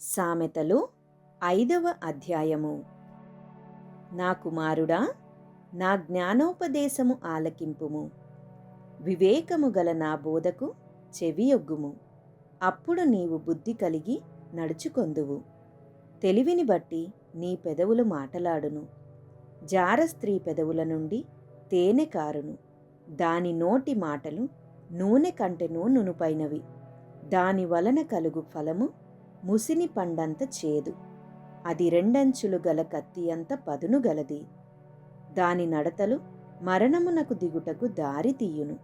సామెతలు ఐదవ అధ్యాయము. నా కుమారుడా నా జ్ఞానోపదేశము ఆలకింపుము. వివేకము గల నా బోధకు చెవియొగ్గుము. అప్పుడు నీవు బుద్ధి కలిగి నడుచుకొందువు. తెలివిని బట్టి నీ పెదవులు మాటలాడును. జార స్త్రీ పెదవుల నుండి తేనె కారును. దాని నోటి మాటలు నూనె కంటెను నునుపైనవి. దాని వలన కలుగు ఫలము ముసిని పండంత చేదు. అది రెండంచులు గల కత్తి అంత పదును గలది. దాని నడతలు మరణమునకు దిగుటకు దారి తీయును.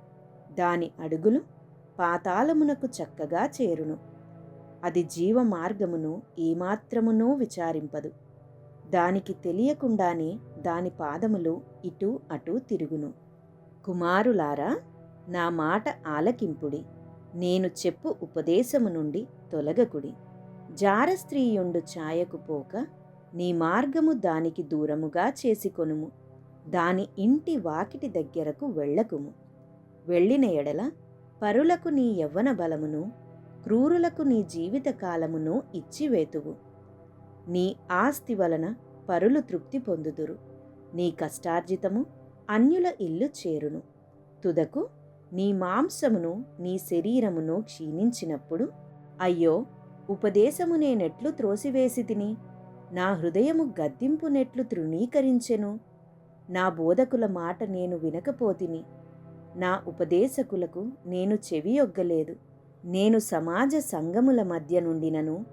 దాని అడుగులు పాతాళమునకు చక్కగా చేరును. అది జీవ మార్గమును ఏమాత్రమునో విచారింపదు. దానికి తెలియకుండానే దాని పాదములు ఇటు అటు తిరుగును. కుమారులారా నా మాట ఆలకింపుడి. నేను చెప్పు ఉపదేశము నుండి తొలగకుడి. జారస్త్రీయుండు ఛాయకు పోక నీ మార్గము దానికి దూరముగా చేసుకొనుము. దాని ఇంటి వాకిటి దగ్గరకు వెళ్ళకుము. వెళ్ళిన ఎడల పరులకు నీ యవ్వన బలమును క్రూరులకు నీ జీవితకాలమును ఇచ్చివేతువు. నీ ఆస్తి వలన పరులు తృప్తి పొందుదురు. నీ కష్టార్జితము అన్యుల ఇల్లు చేరును. తుదకు నీ మాంసమును నీ శరీరమును క్షీణించినప్పుడు అయ్యో ఉపదేశము నేనెట్లు త్రోసివేసి తిని నా హృదయము గద్దింపు నెట్లు తృణీకరించెను. నా బోధకుల మాట నేను వినకపోతిని నా ఉపదేశకులకు నేను చెవియొగ్గలేదు. నేను సమాజ సంగముల మధ్య నుండినను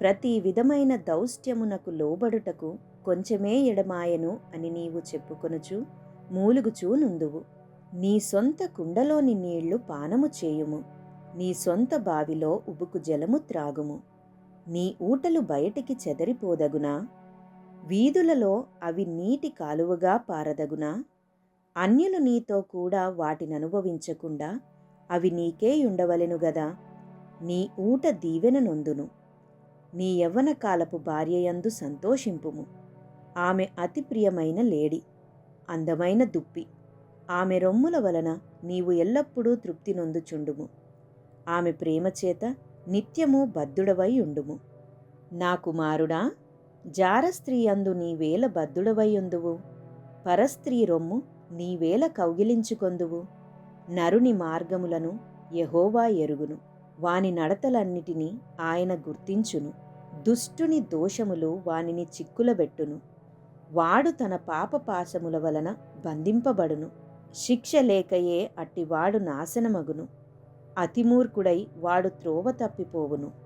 ప్రతి విధమైన దౌష్ట్యమునకు లోబడుటకు కొంచెమే ఎడమాయను అని నీవు చెప్పుకొనుచు మూలుగుచూ నుందువు నీ సొంత కుండలోని నీళ్ళు పానము చేయుము. నీ సొంత బావిలో ఉబుకు జలము త్రాగుము. నీ ఊటలు బయటికి చెదరిపోదగునా? వీధులలో అవి నీటి కాలువగా పారదగునా? అన్యులు నీతో కూడా వాటిని అనుభవించకుండా అవి నీకే ఉండవలెను గదా? నీ ఊట దీవెన నొందును. నీ యవ్వన కాలపు భార్యయందు సంతోషింపుము. ఆమె అతి ప్రియమైన లేడి. అందమైన దుప్పి. ఆమె రొమ్ముల వలన నీవు ఎల్లప్పుడూ తృప్తి నొందుచుండుము. ఆమె ప్రేమచేత నిత్యము బద్ధుడవై ఉండుము. నా కుమారుడా జారస్త్రీ అందు నీవేల బద్ధుడవై ఉందువు పరస్త్రీ రొమ్ము నీవేల కౌగిలించుకొందువు. నరుని మార్గములను యహోవా ఎరుగును. వాని నడతలన్నిటినీ ఆయన గుర్తించును. దుష్టుని దోషములు వానిని చిక్కులబెట్టును. వాడు తన పాపపాశముల వలన బంధింపబడును. శిక్ష లేకయే అట్టివాడు నాశనమగును. అతిమూర్ఖుడై వాడు త్రోవ తప్పిపోవును.